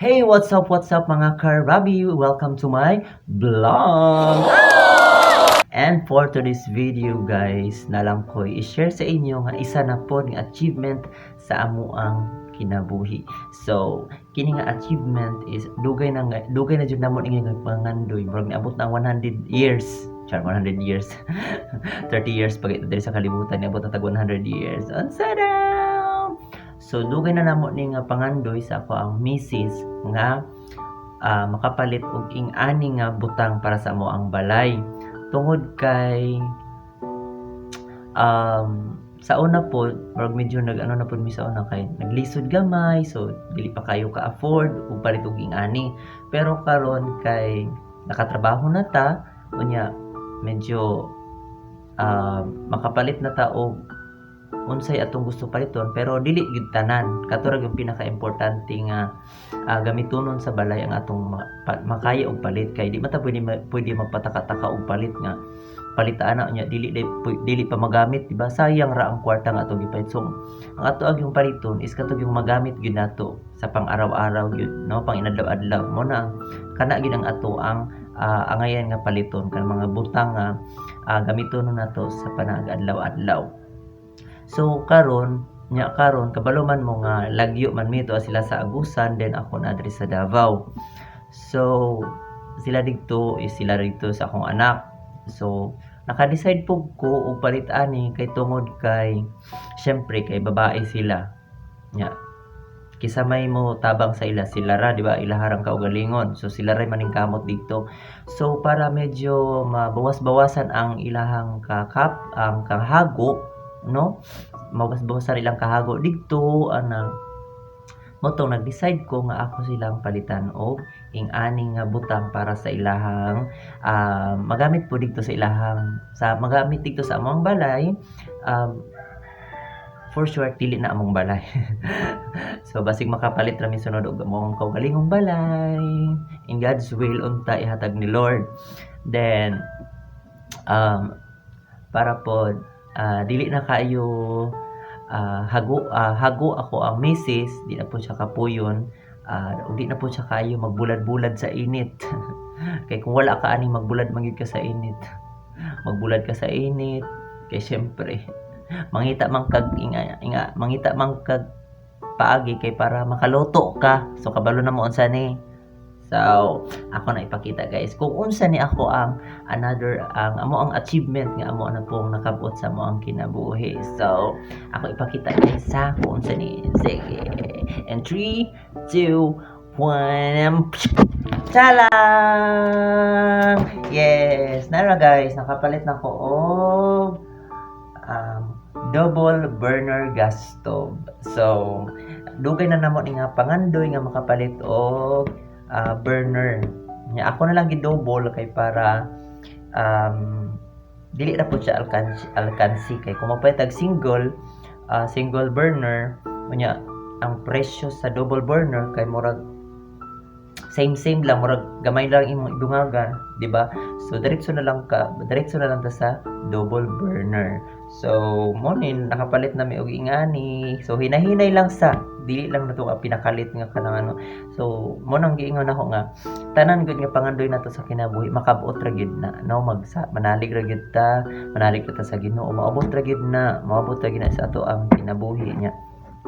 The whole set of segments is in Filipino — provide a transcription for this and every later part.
Hey, what's up, what's up mga karabi? Welcome to my vlog! And for today's video guys, nalang ko i-share sa inyo nga isa na po ng achievement sa amo ang kinabuhi. So, kini nga achievement is dugay na dugay na jud namo ingon nga pangandoy, murag niabot na 100 years. Char 100 years. 30 years pag ito diri sa kalibutan niabot na tag 100 years. Unsa daw? So dugay na namo ni nga pangandoy sa ako ang misis nga ah, makapalit og ing ani nga butang para sa amo ang balay. Tungod kay um sa una po, murag medyo nag ano na po mi sa una kay naglisod gamay so dili pa kayo ka afford og palit og ing ani. Pero karon kay nakatrabaho na ta unya medyo ah, makapalit na ta og unsay atong gusto paliton pero dili gid tanan. Katurag yung pinaka-importante nga ah, gamitonon sa balay ang atong ma- pa- makaya og palit. Kay di mata pwede ma- pwede magpataka-taka og palit nga palitaan na nya dili dili, pu- dili pa magamit di ba? Sayang ra ang kwarta nga atong gipalit. So ang ato yung paliton is katong yung magamit gyud nato sa pang-araw-araw gyud no? Pang inadlaw-adlaw mo na kana gid ang ato ang ah, angayan nga paliton. Kan mga butang nga ah, gamiton nato sa panag-adlaw-adlaw So karon nya karon kabalo man mo nga lagyo man mito sila sa Agusan then ako na diri sa Davao. So sila dito is sila dito sa akong anak. So naka-decide po ko og palit ani kay tungod kay syempre kay babae sila. Nya kisa may mo tabang sa ila sila ra di ba ilaharang kaugalingon so sila ray maning kamot dito so para medyo mabawas-bawasan ang ilahang kakap ang kahago no? Mawas-bawasan ilang kahago dito ana mo to nag-decide ko nga ako silang palitan og ing aning nga butang para sa ilahang ah, magamit po dito sa ilahang sa magamit dito sa among balay um, for sure dili na among balay. So basig makapalit ra mi sunod og among kaugalingong balay. In God's will unta ihatag ni Lord. Then um, para po ah, dili na kayo ah, hago ah, hago ako ang misis di na po siya kapuyon. Ug di na po siya kayo magbulad-bulad sa init. Kay kung wala ka ani magbulad mangyud ka sa init. Magbulad ka sa init kay syempre mangita man kag inga, inga mangita man kag paagi kay para makaloto ka. So kabalo na mo unsa ni So, ako na ipakita guys kung unsa ni ako ang another ang amo ang achievement nga amo na pong nakabot sa mo ang kinabuhi. So, ako ipakita guys sa kung unsa ni. Sige. And 3 2 1 Talang! Yes! Nara guys, nakapalit na ko og um, double burner gas stove. So, dugay na namo ni nga pangandoy nga makapalit og ah, burner. Nya ako na lang gi-double kay para um, dili na po siya alkansi, alkansi. Kay kung magpatag single ah, single burner nya ang presyo sa double burner kay murag same same lang. Murag gamay lang imong idungagan di ba? So diretso na lang ka diretso na lang ta sa double burner. So mo ni nakapalit na mi og ingani. So hinahinay lang sa dili lang na to nga pinakalit nga kanang ano. So mo nang giingon ako nga tanan gud nga pangandoy nato sa kinabuhi makabuot ra gid na no? Magsa manalig ra gid ta manalig ta sa Ginoo maabot ra gid na maabot ra gid na sa ato ang kinabuhi niya.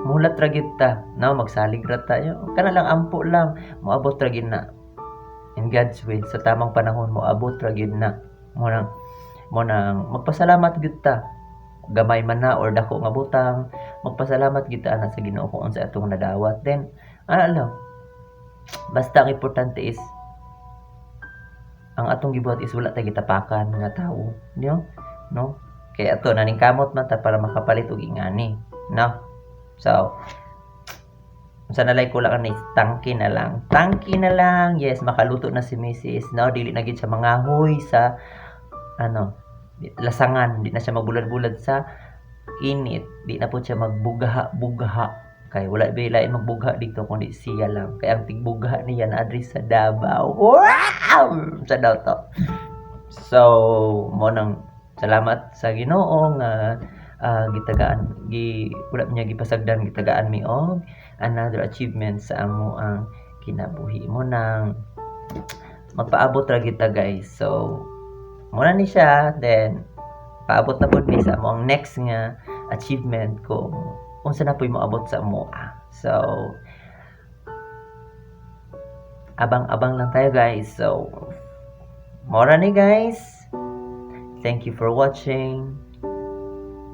Mulat ra gid ta no? Magsalig ra tayo. Kana lang ampo lang moabot ra gid na. In God's will sa tamang panahon moabot ra gid na. Mo nang mo nang magpasalamat gid ta. Gamay man na or dako nga butang magpasalamat gid ta ana sa Ginoo kung unsa atong nadawat. Then ano basta ang importante is ang atong gibuhat is wala ta gitapakan nga tawo no? No? Kay ato naning kamot man ta para makapalit og ingani no? So sa nalay ko lang ni tangki na lang. Tangki na lang yes makaluto na si Mrs. no? Dili na gid siya mangahoy sa ano lasangan di na siya magbulad-bulad sa init di na po siya magbugaha-bugaha kay wala ba lain magbugha dito kundi siya lang. Kay ang tigbugha niya na adri sa Davao. Wow! Sa daw so mo nang salamat sa Ginoo nga ah, gitagaan gi wala niya gipasagdan gitagaan mi og another achievement sa amo ang kinabuhi. Mo nang magpaabot ra kita guys. So muna ni siya then paabot na mi sa mo ang next nga achievement ko unsa na po'y moabot sa mo. So abang-abang lang tayo guys. So mora ni guys. Thank you for watching.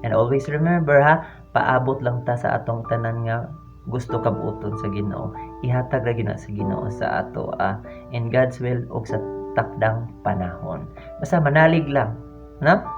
And always remember ha, paabot lang ta sa atong tanan nga gusto kabuoton sa Ginoo. Ihatag ra na sa Ginoo sa ato ah, in God's will ug sa takdang panahon. Basta manalig lang, no?